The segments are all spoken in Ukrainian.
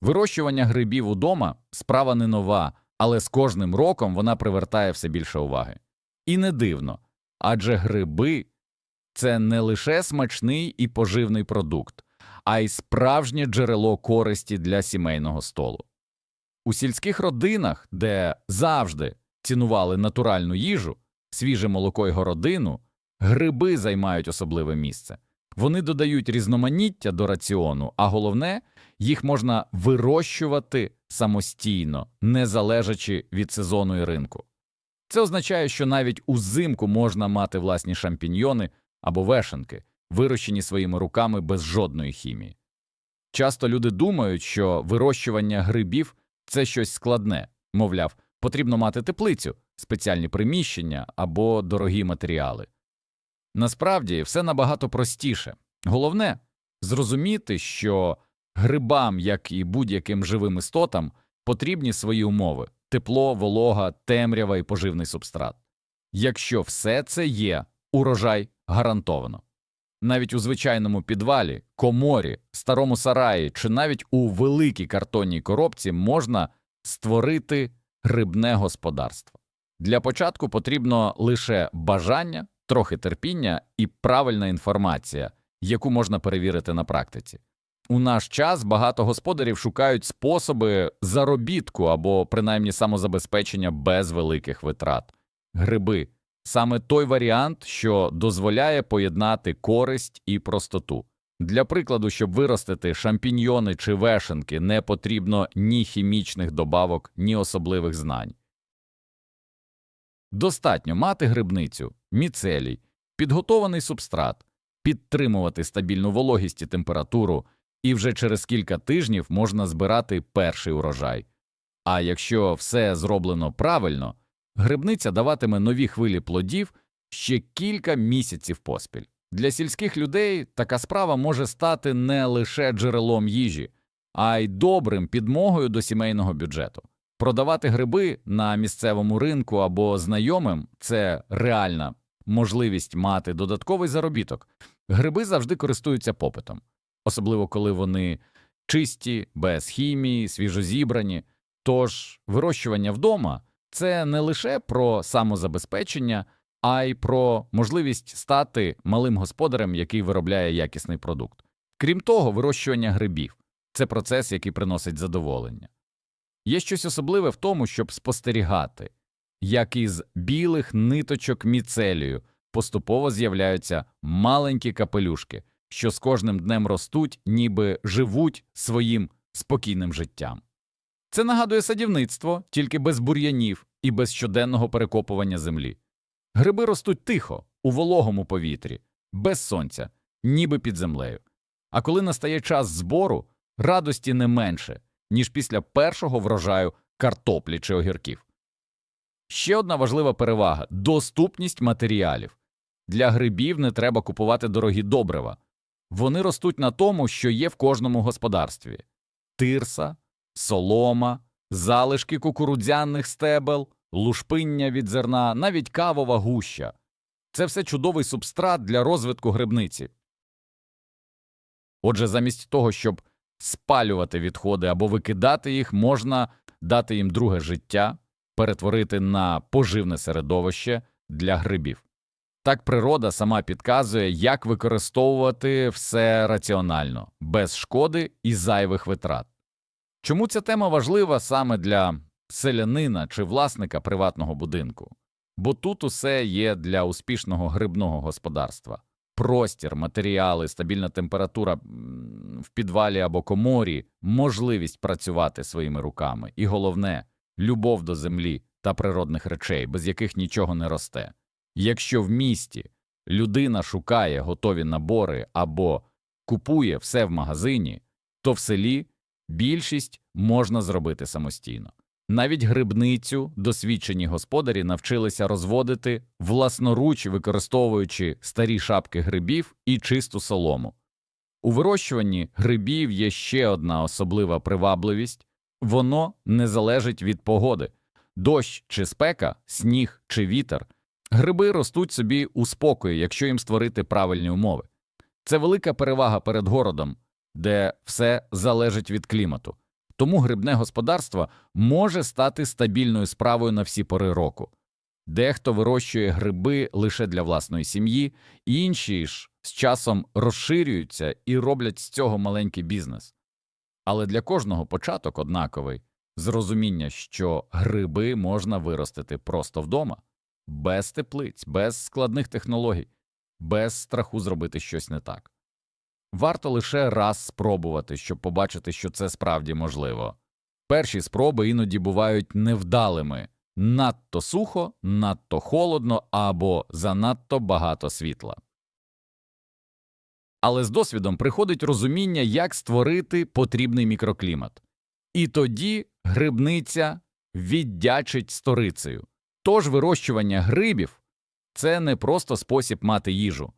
Вирощування грибів удома справа не нова, але з кожним роком вона привертає все більше уваги. І не дивно, адже гриби це не лише смачний і поживний продукт, а й справжнє джерело користі для сімейного столу. У сільських родинах, де завжди цінували натуральну їжу, свіже молоко й городину, гриби займають особливе місце. Вони додають різноманіття до раціону, а головне, їх можна вирощувати самостійно, не залежачи від сезону і ринку. Це означає, що навіть узимку можна мати власні шампіньйони або вешенки, вирощені своїми руками без жодної хімії. Часто люди думають, що вирощування грибів це щось складне, мовляв, потрібно мати теплицю, спеціальні приміщення або дорогі матеріали. Насправді все набагато простіше. Головне зрозуміти, що грибам, як і будь-яким живим істотам, потрібні свої умови тепло, волога, темрява і поживний субстрат. Якщо все це є, урожай гарантовано. Навіть у звичайному підвалі, коморі, старому сараї чи навіть у великій картонній коробці можна створити грибне господарство. Для початку потрібно лише бажання, трохи терпіння і правильна інформація, яку можна перевірити на практиці. У наш час багато господарів шукають способи заробітку або принаймні самозабезпечення без великих витрат. Гриби саме той варіант, що дозволяє поєднати користь і простоту. Для прикладу, щоб виростити шампіньйони чи вешенки, не потрібно ні хімічних добавок, ні особливих знань. Достатньо мати грибницю, міцелій, підготований субстрат, підтримувати стабільну вологість і температуру, і вже через кілька тижнів можна збирати перший урожай. А якщо все зроблено правильно, грибниця даватиме нові хвилі плодів ще кілька місяців поспіль. Для сільських людей така справа може стати не лише джерелом їжі, а й добрим підмогою до сімейного бюджету. Продавати гриби на місцевому ринку або знайомим це реальна можливість мати додатковий заробіток. Гриби завжди користуються попитом, особливо коли вони чисті, без хімії, свіжозібрані. Тож вирощування вдома це не лише про самозабезпечення, а й про можливість стати малим господарем, який виробляє якісний продукт. Крім того, вирощування грибів це процес, який приносить задоволення. Є щось особливе в тому, щоб спостерігати, як із білих ниточок міцелію поступово з'являються маленькі капелюшки, що з кожним днем ростуть, ніби живуть своїм спокійним життям. Це нагадує садівництво, тільки без бур'янів і без щоденного перекопування землі. Гриби ростуть тихо, у вологому повітрі, без сонця, ніби під землею. А коли настає час збору, радості не менше, ніж після першого врожаю картоплі чи огірків. Ще одна важлива перевага доступність матеріалів. Для грибів не треба купувати дорогі добрива. Вони ростуть на тому, що є в кожному господарстві тирса, солома, залишки кукурудзяних стебел, лушпиння від зерна, навіть кавова гуща. Це все чудовий субстрат для розвитку грибниці. Отже, замість того, щоб спалювати відходи або викидати їх, можна дати їм друге життя, перетворити на поживне середовище для грибів. Так природа сама підказує, як використовувати все раціонально, без шкоди і зайвих витрат. Чому ця тема важлива саме для селянина чи власника приватного будинку? Бо тут усе є для успішного грибного господарства простір, матеріали, стабільна температура в підвалі або коморі, можливість працювати своїми руками, і головне любов до землі та природних речей, без яких нічого не росте. Якщо в місті людина шукає готові набори або купує все в магазині, то в селі більшість можна зробити самостійно. Навіть грибницю досвідчені господарі навчилися розводити власноруч, використовуючи старі шапки грибів і чисту солому. У вирощуванні грибів є ще одна особлива привабливість воно не залежить від погоди дощ чи спека, сніг чи вітер. Гриби ростуть собі у спокої, якщо їм створити правильні умови. Це велика перевага перед городом, де все залежить від клімату. Тому грибне господарство може стати стабільною справою на всі пори року. Дехто вирощує гриби лише для власної сім'ї, інші ж з часом розширюються і роблять з цього маленький бізнес. Але для кожного початок однаковий зрозуміння, що гриби можна виростити просто вдома, без теплиць, без складних технологій, без страху зробити щось не так. Варто лише раз спробувати, щоб побачити, що це справді можливо. Перші спроби іноді бувають невдалими надто сухо, надто холодно або занадто багато світла. Але з досвідом приходить розуміння, як створити потрібний мікроклімат. І тоді грибниця віддячить сторицею. Тож вирощування грибів це не просто спосіб мати їжу,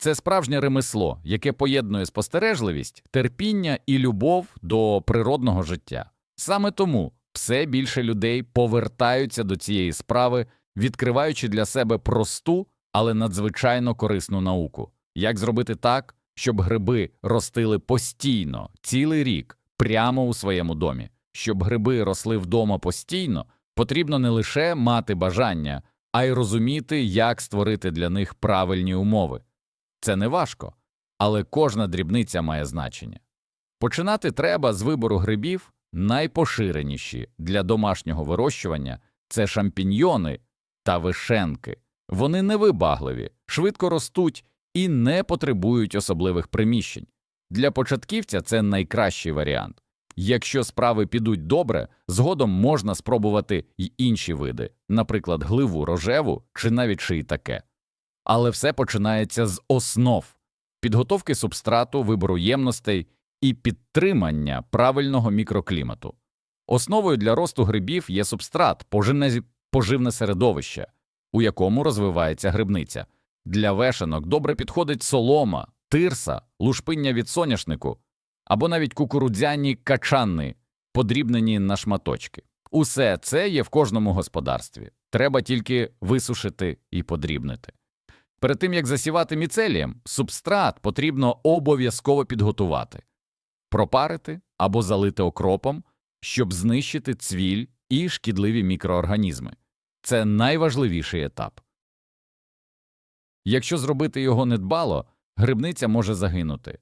це справжнє ремесло, яке поєднує спостережливість, терпіння і любов до природного життя. Саме тому все більше людей повертаються до цієї справи, відкриваючи для себе просту, але надзвичайно корисну науку. Як зробити так, щоб гриби ростили постійно, цілий рік, прямо у своєму домі? Щоб гриби росли вдома постійно, потрібно не лише мати бажання, а й розуміти, як створити для них правильні умови. Це не важко, але кожна дрібниця має значення. Починати треба з вибору грибів, найпоширеніші для домашнього вирощування це шампіньйони та вишенки. Вони невибагливі, швидко ростуть і не потребують особливих приміщень. Для початківця це найкращий варіант. Якщо справи підуть добре, згодом можна спробувати й інші види, наприклад, гливу рожеву чи навіть шиїтаке. Але все починається з основ підготовки субстрату, вибору ємностей і підтримання правильного мікроклімату. Основою для росту грибів є субстрат, поживне, середовище, у якому розвивається грибниця. Для вешенок добре підходить солома, тирса, лушпиння від соняшнику або навіть кукурудзяні качани, подрібнені на шматочки. Усе це є в кожному господарстві. Треба тільки висушити і подрібнити. Перед тим як засівати міцелієм, субстрат потрібно обов'язково підготувати, пропарити або залити окропом, щоб знищити цвіль і шкідливі мікроорганізми. Це найважливіший етап. Якщо зробити його недбало, грибниця може загинути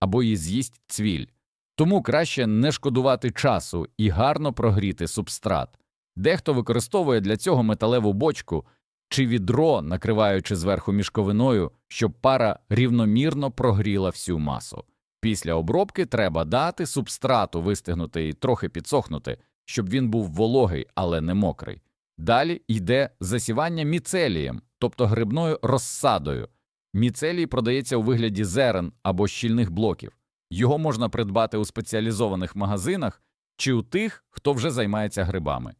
або її з'їсть цвіль, тому краще не шкодувати часу і гарно прогріти субстрат. Дехто використовує для цього металеву бочку чи відро, накриваючи зверху мішковиною, щоб пара рівномірно прогріла всю масу. Після обробки треба дати субстрату вистигнути і трохи підсохнути, щоб він був вологий, але не мокрий. Далі йде засівання міцелієм, тобто грибною розсадою. Міцелій продається у вигляді зерен або щільних блоків. Його можна придбати у спеціалізованих магазинах чи у тих, хто вже займається грибами.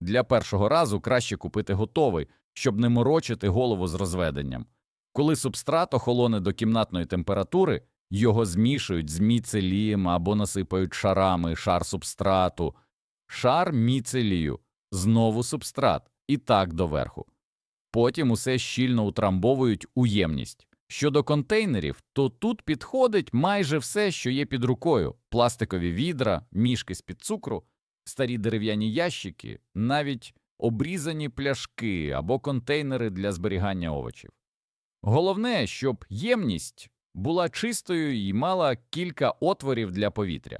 Для першого разу краще купити готовий, щоб не морочити голову з розведенням. Коли субстрат охолоне до кімнатної температури, його змішують з міцелієм або насипають шарами шар субстрату, шар міцелію, знову субстрат і так доверху. Потім усе щільно утрамбовують у ємність. Щодо контейнерів, то тут підходить майже все, що є під рукою: пластикові відра, мішки з під цукру, старі дерев'яні ящики, навіть обрізані пляшки або контейнери для зберігання овочів. Головне, щоб ємність була чистою і мала кілька отворів для повітря.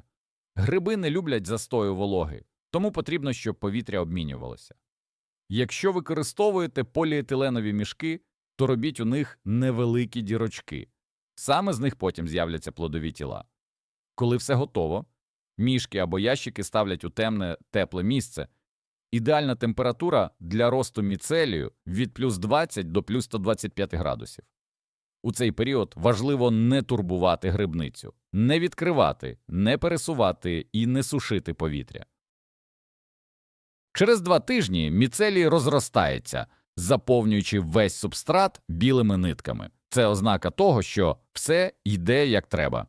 Гриби не люблять застою вологи, тому потрібно, щоб повітря обмінювалося. Якщо використовуєте поліетиленові мішки, то робіть у них невеликі дірочки, саме з них потім з'являться плодові тіла. Коли все готово, мішки або ящики ставлять у темне тепле місце. Ідеальна температура для росту міцелію від плюс 20 до плюс 125 градусів. У цей період важливо не турбувати грибницю, не відкривати, не пересувати і не сушити повітря. Через два тижні міцелій розростається, заповнюючи весь субстрат білими нитками. Це ознака того, що все йде як треба.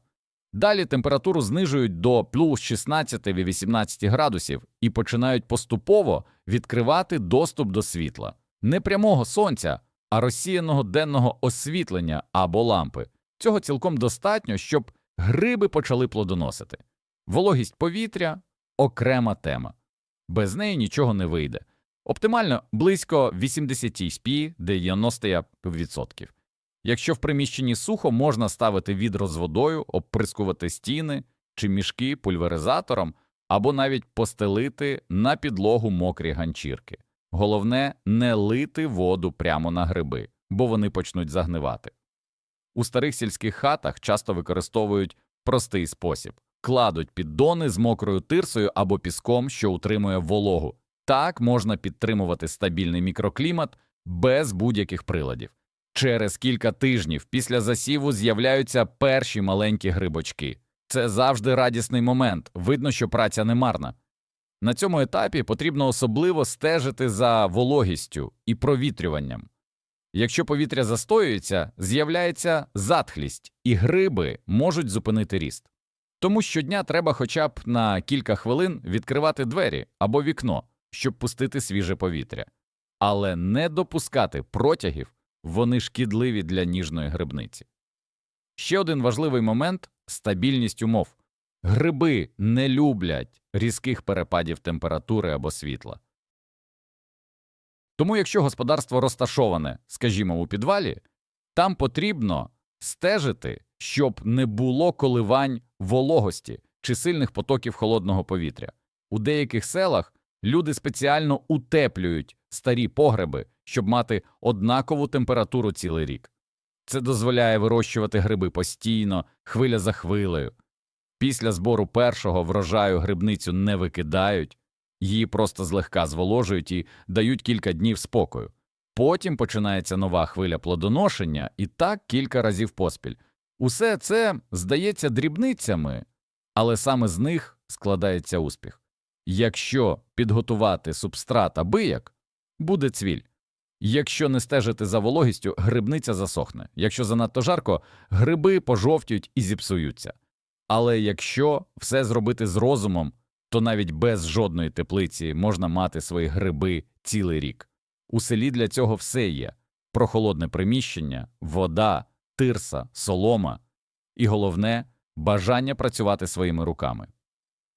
Далі температуру знижують до плюс 16-18 градусів і починають поступово відкривати доступ до світла, не прямого сонця, а розсіяного денного освітлення або лампи. Цього цілком достатньо, щоб гриби почали плодоносити. Вологість повітря, окрема тема. Без неї нічого не вийде. Оптимально близько 80 спі 90%. Якщо в приміщенні сухо, можна ставити відро з водою, обприскувати стіни чи мішки пульверизатором, або навіть постелити на підлогу мокрі ганчірки. Головне не лити воду прямо на гриби, бо вони почнуть загнивати. У старих сільських хатах часто використовують простий спосіб кладуть піддони з мокрою тирсою або піском, що утримує вологу. Так можна підтримувати стабільний мікроклімат без будь-яких приладів. Через кілька тижнів після засіву з'являються перші маленькі грибочки. Це завжди радісний момент, видно, що праця не марна. На цьому етапі потрібно особливо стежити за вологістю і провітрюванням. Якщо повітря застоюється, з'являється затхлість, і гриби можуть зупинити ріст. Тому щодня треба хоча б на кілька хвилин відкривати двері або вікно, щоб пустити свіже повітря, але не допускати протягів, вони шкідливі для ніжної грибниці. Ще один важливий момент стабільність умов. Гриби не люблять різких перепадів температури або світла. Тому, якщо господарство розташоване, скажімо, у підвалі, там потрібно стежити, щоб не було коливань вологості чи сильних потоків холодного повітря. У деяких селах люди спеціально утеплюють старі погреби, щоб мати однакову температуру цілий рік. Це дозволяє вирощувати гриби постійно, хвиля за хвилею. Після збору першого врожаю грибницю не викидають, її просто злегка зволожують і дають кілька днів спокою. Потім починається нова хвиля плодоношення, і так кілька разів поспіль. Усе це здається дрібницями, але саме з них складається успіх. Якщо підготувати субстрат абияк, буде цвіль. Якщо не стежити за вологістю, грибниця засохне. Якщо занадто жарко, гриби пожовтюють і зіпсуються. Але якщо все зробити з розумом, то навіть без жодної теплиці можна мати свої гриби цілий рік. У селі для цього все є прохолодне приміщення, вода, тирса, солома і головне бажання працювати своїми руками.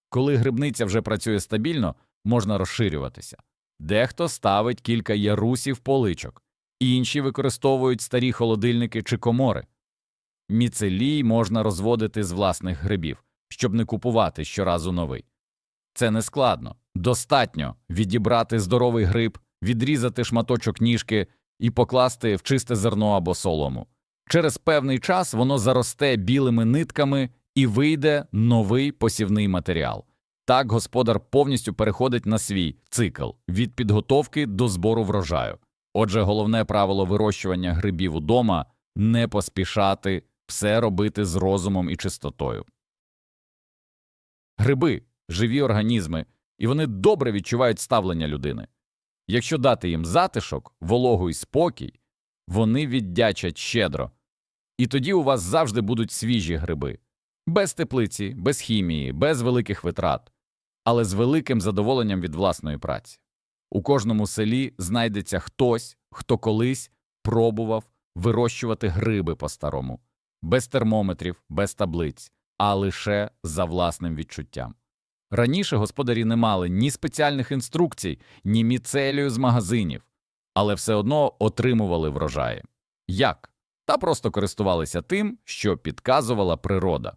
Коли грибниця вже працює стабільно, можна розширюватися. Дехто ставить кілька ярусів поличок, інші використовують старі холодильники чи комори. Міцелій можна розводити з власних грибів, щоб не купувати щоразу новий. Це не складно. Достатньо відібрати здоровий гриб, відрізати шматочок ніжки і покласти в чисте зерно або солому. Через певний час воно заросте білими нитками і вийде новий посівний матеріал. Так господар повністю переходить на свій цикл від підготовки до збору врожаю. Отже, головне правило вирощування грибів удома не поспішати, все робити з розумом і чистотою. Гриби живі організми, і вони добре відчувають ставлення людини. Якщо дати їм затишок, вологу і спокій, вони віддячать щедро, і тоді у вас завжди будуть свіжі гриби, без теплиці, без хімії, без великих витрат, але з великим задоволенням від власної праці. У кожному селі знайдеться хтось, хто колись пробував вирощувати гриби по-старому, без термометрів, без таблиць, а лише за власним відчуттям. Раніше господарі не мали ні спеціальних інструкцій, ні міцелію з магазинів, але все одно отримували врожаї. Як? Та просто користувалися тим, що підказувала природа.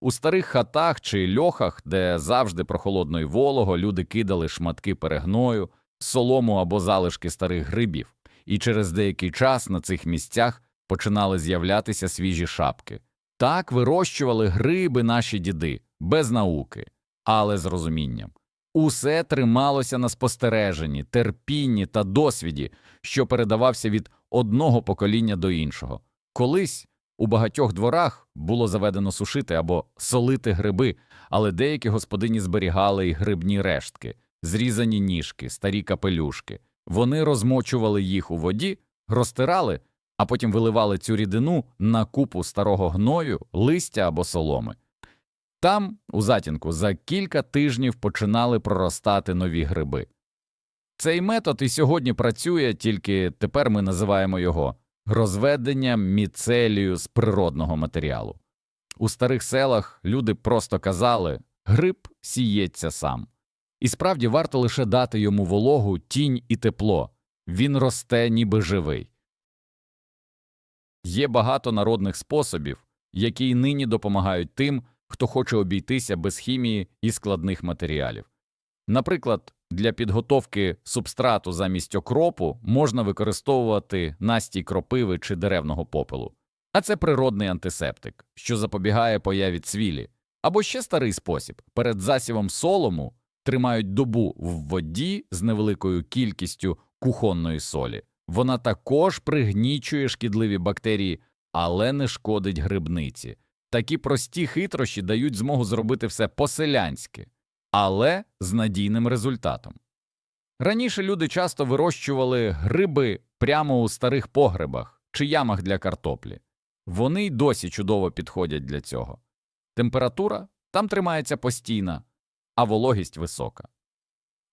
У старих хатах чи льохах, де завжди прохолодно й волого, люди кидали шматки перегною, солому або залишки старих грибів, і через деякий час на цих місцях починали з'являтися свіжі шапки. Так вирощували гриби наші діди, без науки, але з розумінням. Усе трималося на спостереженні, терпінні та досвіді, що передавався від одного покоління до іншого. Колись у багатьох дворах було заведено сушити або солити гриби, але деякі господині зберігали й грибні рештки, зрізані ніжки, старі капелюшки. Вони розмочували їх у воді, розтирали, а потім виливали цю рідину на купу старого гною, листя або соломи. Там, у затінку, за кілька тижнів починали проростати нові гриби. Цей метод і сьогодні працює, тільки тепер ми називаємо його розведення міцелію з природного матеріалу. У старих селах люди просто казали гриб сіється сам. І справді варто лише дати йому вологу, тінь і тепло. Він росте ніби живий. Є багато народних способів, які нині допомагають тим, хто хоче обійтися без хімії і складних матеріалів. Наприклад, для підготовки субстрату замість окропу можна використовувати настій кропиви чи деревного попелу. А це природний антисептик, що запобігає появі цвілі. Або ще старий спосіб перед засівом солому тримають добу в воді з невеликою кількістю кухонної солі. Вона також пригнічує шкідливі бактерії, але не шкодить грибниці. Такі прості хитрощі дають змогу зробити все по-селянськи, але з надійним результатом. Раніше люди часто вирощували гриби прямо у старих погребах чи ямах для картоплі. Вони й досі чудово підходять для цього. Температура там тримається постійна, а вологість висока.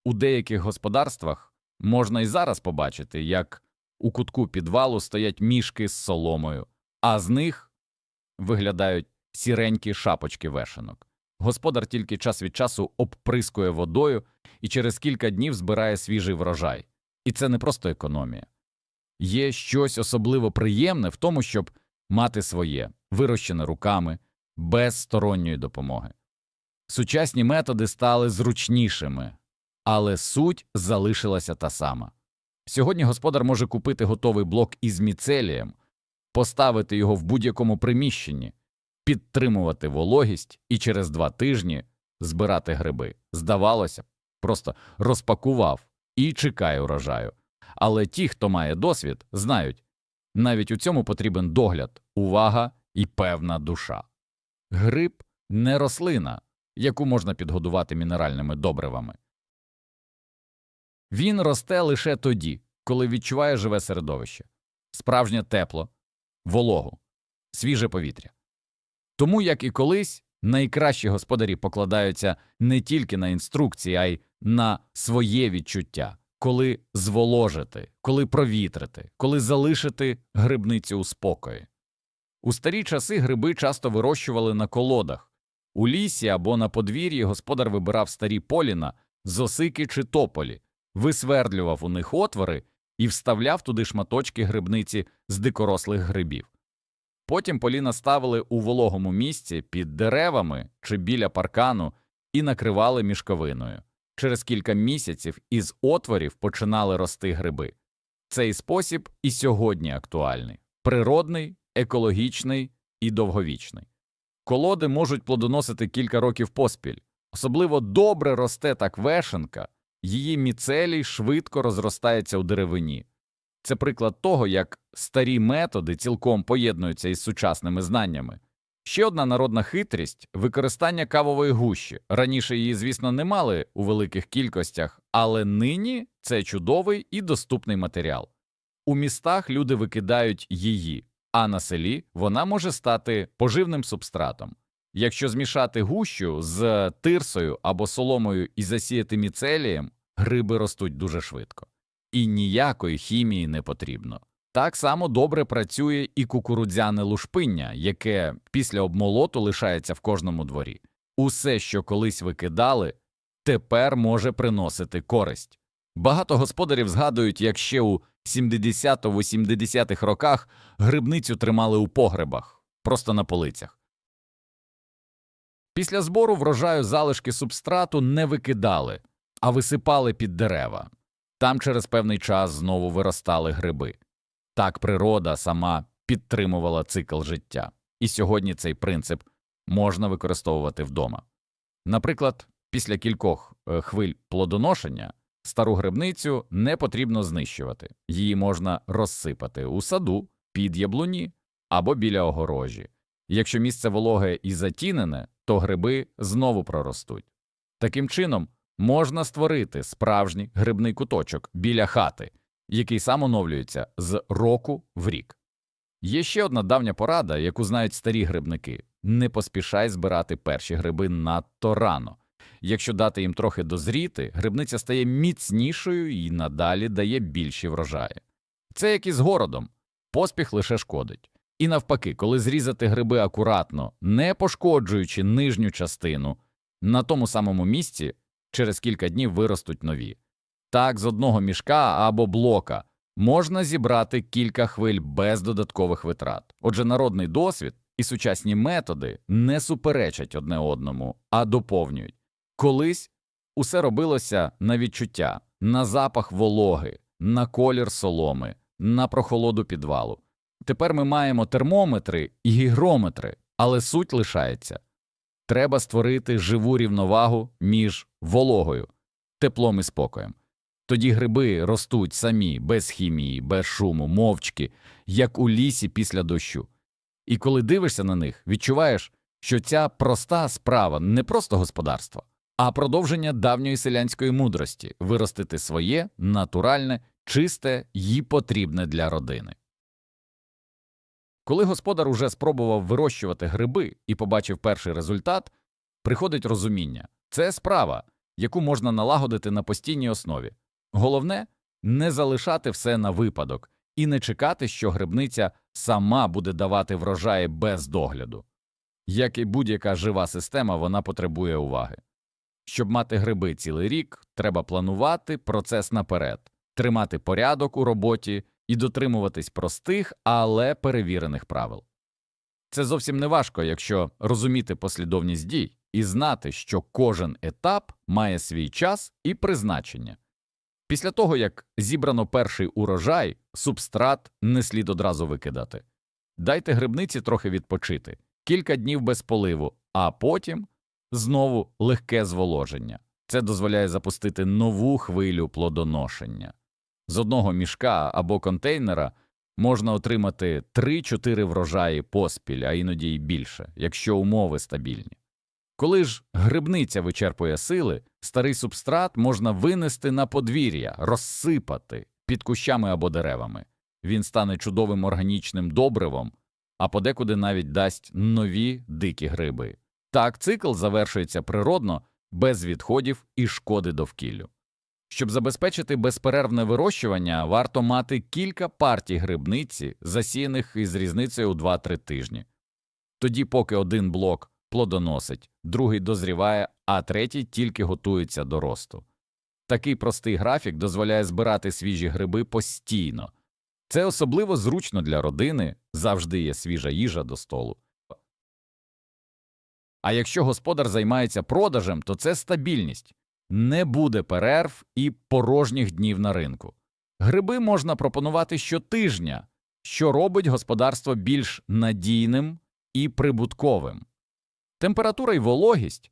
У деяких господарствах можна і зараз побачити, як у кутку підвалу стоять мішки з соломою, а з них виглядають сіренькі шапочки вешенок. Господар тільки час від часу обприскує водою і через кілька днів збирає свіжий врожай. І це не просто економія. Є щось особливо приємне в тому, щоб мати своє, вирощене руками, без сторонньої допомоги. Сучасні методи стали зручнішими, але суть залишилася та сама. Сьогодні господар може купити готовий блок із міцелієм, поставити його в будь-якому приміщенні, підтримувати вологість і через два тижні збирати гриби. Здавалося, б, просто розпакував і чекає урожаю. Але ті, хто має досвід, знають, навіть у цьому потрібен догляд, увага і певна душа. Гриб не рослина, яку можна підгодувати мінеральними добривами. Він росте лише тоді, коли відчуває живе середовище, справжнє тепло, вологу, свіже повітря. Тому, як і колись, найкращі господарі покладаються не тільки на інструкції, а й на своє відчуття, коли зволожити, коли провітрити, коли залишити грибницю у спокої. У старі часи гриби часто вирощували на колодах. У лісі або на подвір'ї господар вибирав старі поліна, з осики чи тополі, висвердлював у них отвори і вставляв туди шматочки грибниці з дикорослих грибів. Потім поліна ставили у вологому місці під деревами чи біля паркану і накривали мішковиною. Через кілька місяців із отворів починали рости гриби. Цей спосіб і сьогодні актуальний природний, екологічний і довговічний. Колоди можуть плодоносити кілька років поспіль. Особливо добре росте так вешенка, її міцелій швидко розростається у деревині. Це приклад того, як старі методи цілком поєднуються із сучасними знаннями. Ще одна народна хитрість використання кавової гущі. Раніше її, звісно, не мали у великих кількостях, але нині це чудовий і доступний матеріал. У містах люди викидають її, а на селі вона може стати поживним субстратом. Якщо змішати гущу з тирсою або соломою і засіяти міцелієм, гриби ростуть дуже швидко. І ніякої хімії не потрібно. Так само добре працює і кукурудзяне лушпиння, яке після обмолоту лишається в кожному дворі. Усе, що колись викидали, тепер може приносити користь. Багато господарів згадують, як ще у 70-80-х роках грибницю тримали у погребах, просто на полицях. Після збору врожаю залишки субстрату не викидали, а висипали під дерева. Там через певний час знову виростали гриби. Так природа сама підтримувала цикл життя, і сьогодні цей принцип можна використовувати вдома. Наприклад, після кількох е, хвиль плодоношення стару грибницю не потрібно знищувати, її можна розсипати у саду, під яблуні або біля огорожі. Якщо місце вологе і затінене, то гриби знову проростуть. Таким чином, можна створити справжній грибний куточок біля хати, який сам оновлюється з року в рік. Є ще одна давня порада, яку знають старі грибники не поспішай збирати перші гриби надто рано. Якщо дати їм трохи дозріти, грибниця стає міцнішою і надалі дає більші врожаї. Це як і з городом, поспіх лише шкодить. І навпаки, коли зрізати гриби акуратно, не пошкоджуючи нижню частину, На тому самому місці через кілька днів виростуть нові. Так, з одного мішка або блока можна зібрати кілька хвиль без додаткових витрат. Отже, народний досвід і сучасні методи не суперечать одне одному, а доповнюють. Колись усе робилося на відчуття, на запах вологи, на колір соломи, на прохолоду підвалу. Тепер ми маємо термометри і гігрометри, але суть лишається. Треба створити живу рівновагу між вологою, теплом і спокоєм. Тоді гриби ростуть самі, без хімії, без шуму, мовчки, як у лісі після дощу. І коли дивишся на них, відчуваєш, що ця проста справа не просто господарство, а продовження давньої селянської мудрості виростити своє, натуральне, чисте й потрібне для родини. Коли господар уже спробував вирощувати гриби і побачив перший результат, приходить розуміння це справа, яку можна налагодити на постійній основі. Головне не залишати все на випадок і не чекати, що грибниця сама буде давати врожаї без догляду. Як і будь-яка жива система, вона потребує уваги. Щоб мати гриби цілий рік, треба планувати процес наперед, тримати порядок у роботі і дотримуватись простих, але перевірених правил. Це зовсім не важко, якщо розуміти послідовність дій і знати, що кожен етап має свій час і призначення. Після того, як зібрано перший урожай, субстрат не слід одразу викидати. Дайте грибниці трохи відпочити, кілька днів без поливу, а потім знову легке зволоження. Це дозволяє запустити нову хвилю плодоношення. З одного мішка або контейнера можна отримати 3-4 врожаї поспіль, а іноді й більше, якщо умови стабільні. Коли ж грибниця вичерпує сили, старий субстрат можна винести на подвір'я, розсипати під кущами або деревами. Він стане чудовим органічним добривом, а подекуди навіть дасть нові дикі гриби. Так цикл завершується природно, без відходів і шкоди довкіллю. Щоб забезпечити безперервне вирощування, варто мати кілька партій грибниці, засіяних із різницею у 2-3 тижні. Тоді, поки один блок плодоносить, другий дозріває, а третій тільки готується до росту. Такий простий графік дозволяє збирати свіжі гриби постійно. Це особливо зручно для родини, завжди є свіжа їжа до столу. А якщо господар займається продажем, то це стабільність. Не буде перерв і порожніх днів на ринку. Гриби можна пропонувати щотижня, що робить господарство більш надійним і прибутковим. Температура і вологість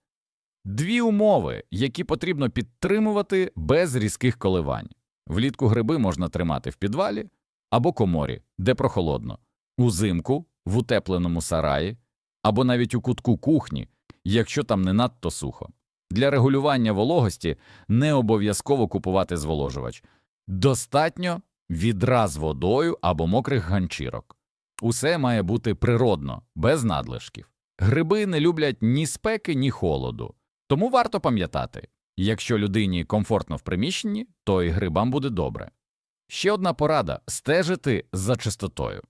дві умови, які потрібно підтримувати без різких коливань. Влітку гриби можна тримати в підвалі або коморі, де прохолодно, узимку в утепленому сараї або навіть у кутку кухні, якщо там не надто сухо. Для регулювання вологості не обов'язково купувати зволожувач. Достатньо відра з водою або мокрих ганчірок. Усе має бути природно, без надлишків. Гриби не люблять ні спеки, ні холоду. Тому варто пам'ятати якщо людині комфортно в приміщенні, то і грибам буде добре. Ще одна порада стежити за чистотою.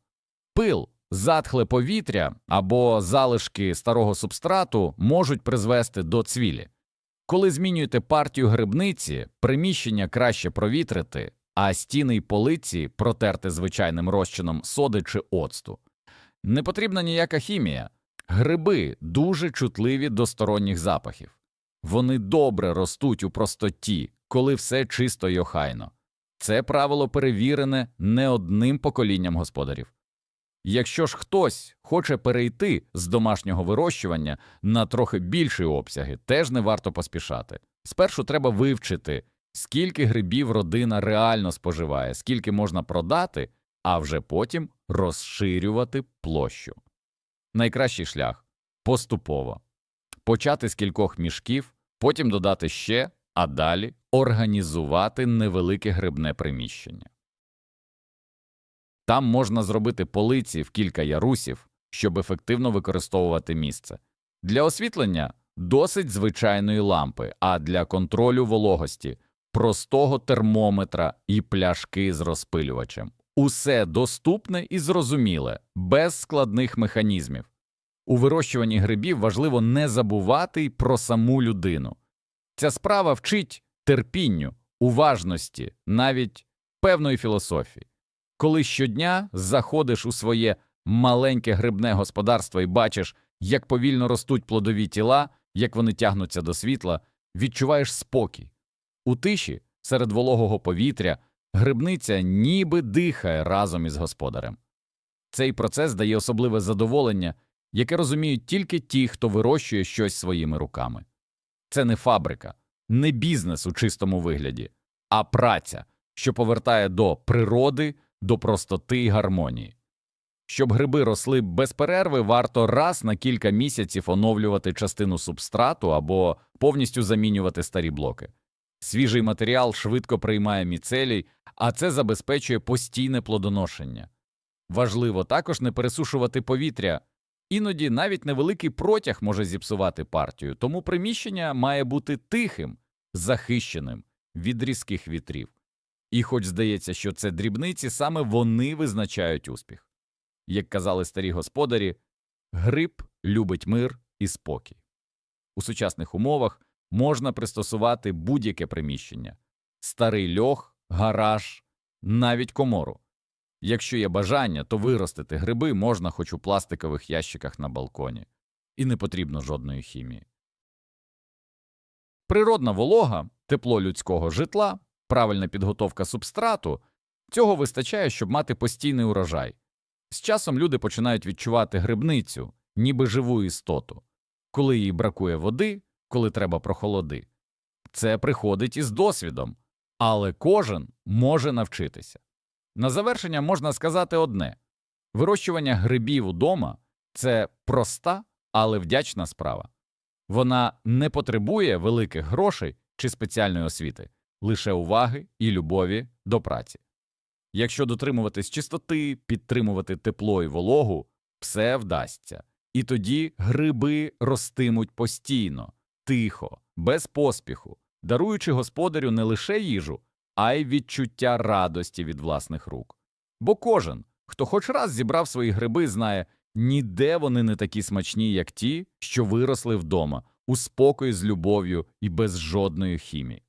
Пил, затхле повітря або залишки старого субстрату можуть призвести до цвілі. Коли змінюєте партію грибниці, приміщення краще провітрити, а стіни й полиці протерти звичайним розчином соди чи оцту. Не потрібна ніяка хімія. Гриби дуже чутливі до сторонніх запахів. Вони добре ростуть у простоті, коли все чисто й охайно. Це правило перевірене не одним поколінням господарів. Якщо ж хтось хоче перейти з домашнього вирощування на трохи більші обсяги, теж не варто поспішати. Спершу треба вивчити, скільки грибів родина реально споживає, скільки можна продати, а вже потім розширювати площу. Найкращий шлях поступово почати з кількох мішків, потім додати ще, а далі організувати невелике грибне приміщення. Там можна зробити полиці в кілька ярусів, щоб ефективно використовувати місце. Для освітлення досить звичайної лампи, а для контролю вологості простого термометра і пляшки з розпилювачем. Усе доступне і зрозуміле, без складних механізмів. У вирощуванні грибів важливо не забувати й про саму людину. Ця справа вчить терпінню, уважності, навіть певної філософії. Коли щодня заходиш у своє маленьке грибне господарство і бачиш, як повільно ростуть плодові тіла, як вони тягнуться до світла, відчуваєш спокій. У тиші, серед вологого повітря, грибниця ніби дихає разом із господарем. Цей процес дає особливе задоволення, яке розуміють тільки ті, хто вирощує щось своїми руками. Це не фабрика, не бізнес у чистому вигляді, а праця, що повертає до природи, до простоти й гармонії. Щоб гриби росли без перерви, варто раз на кілька місяців оновлювати частину субстрату або повністю замінювати старі блоки. Свіжий матеріал швидко приймає міцелій, а це забезпечує постійне плодоношення. Важливо також не пересушувати повітря. Іноді навіть невеликий протяг може зіпсувати партію, тому приміщення має бути тихим, захищеним від різких вітрів. І хоч здається, що це дрібниці, саме вони визначають успіх. Як казали старі господарі, гриб любить мир і спокій. У сучасних умовах можна пристосувати будь-яке приміщення старий льох, гараж, навіть комору. Якщо є бажання, то виростити гриби можна хоч у пластикових ящиках на балконі, і не потрібно жодної хімії. Природна волога, тепло людського житла, правильна підготовка субстрату цього вистачає, щоб мати постійний урожай. З часом люди починають відчувати грибницю, ніби живу істоту, коли їй бракує води, коли треба прохолоди. Це приходить із досвідом, але кожен може навчитися. На завершення можна сказати одне вирощування грибів удома це проста, але вдячна справа. Вона не потребує великих грошей чи спеціальної освіти, лише уваги і любові до праці. Якщо дотримуватись чистоти, підтримувати тепло і вологу, все вдасться. І тоді гриби ростимуть постійно, тихо, без поспіху, даруючи господарю не лише їжу, а й відчуття радості від власних рук. Бо кожен, хто хоч раз зібрав свої гриби, знає, ніде вони не такі смачні, як ті, що виросли вдома, у спокої з любов'ю і без жодної хімії.